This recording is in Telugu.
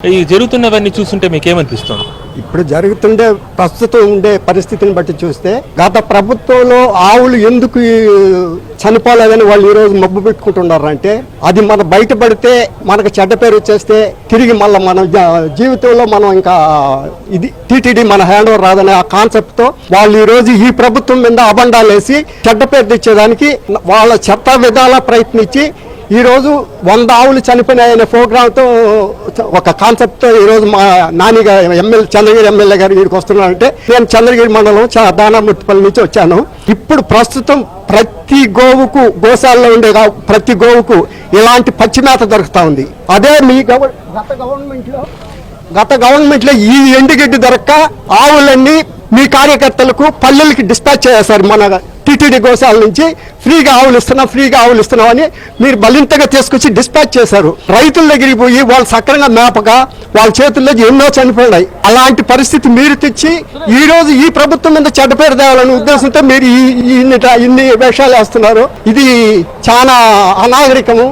ఈ జరుగుతున్నవన్నీ చూస్తుంటే మీకేమనిపిస్తుంది? ఇప్పుడు జరుగుతుండే ప్రస్తుతం ఉండే పరిస్థితిని బట్టి చూస్తే గత ప్రభుత్వంలో ఆవులు ఎందుకు చనిపోలేదని వాళ్ళు ఈరోజు మబ్బు పెట్టుకుంటున్నారు అంటే అది మన బయటపడితే మనకు చెడ్డ పేరు వచ్చేస్తే తిరిగి మళ్ళీ మన జీవితంలో మనం ఇంకా ఇది టీటీడీ మన హ్యాండ్ ఓవర్ రాదనే ఆ కాన్సెప్ట్తో వాళ్ళు ఈరోజు ఈ ప్రభుత్వం మీద అబండాలు వేసి చెడ్డ పేరు తెచ్చేదానికి వాళ్ళ చెత్త విధాల ప్రయత్నించి ఈరోజు వంద ఆవులు చనిపోయినాయనే ప్రోగ్రామ్తో ఒక కాన్సెప్ట్తో ఈరోజు మా నానిగా ఎమ్మెల్యే చంద్రగిరి ఎమ్మెల్యే గారు ఇక్కడికి వస్తున్నారంటే నేను చంద్రగిరి మండలం చా- దానామూర్తిపల్లి నుంచి వచ్చాను. ఇప్పుడు ప్రస్తుతం ప్రతి గోవుకు గోశాలలో ఉండే ప్రతి గోవుకు ఇలాంటి పచ్చిమేత దొరుకుతా ఉంది. అదే మీ గత గవర్నమెంట్లో గత గవర్నమెంట్లో ఈ ఎండుగడ్డి దొరక్క ఆవులన్నీ మీ కార్యకర్తలకు పల్లెలకి డిస్పాచ్ చేశారు మన టీటీడీ గోశాల నుంచి. ఫ్రీగా ఆవులు ఇస్తున్నాం ఫ్రీగా ఆవులు ఇస్తున్నాం అని మీరు బలింతగా తీసుకొచ్చి డిస్పాచ్ చేశారు. రైతుల దగ్గరికి పోయి వాళ్ళు సక్రంగా మేపక వాళ్ళ చేతుల్లో ఎన్నో చనిపోయినాయి. అలాంటి పరిస్థితి మీరు తెచ్చి ఈ రోజు ఈ ప్రభుత్వం మీద చెడ్డ పేరు తేవాలనే ఉద్దేశంతో మీరు ఇన్ని ఇన్ని వేషాలు వేస్తున్నారు. ఇది చాలా అనాగరికము.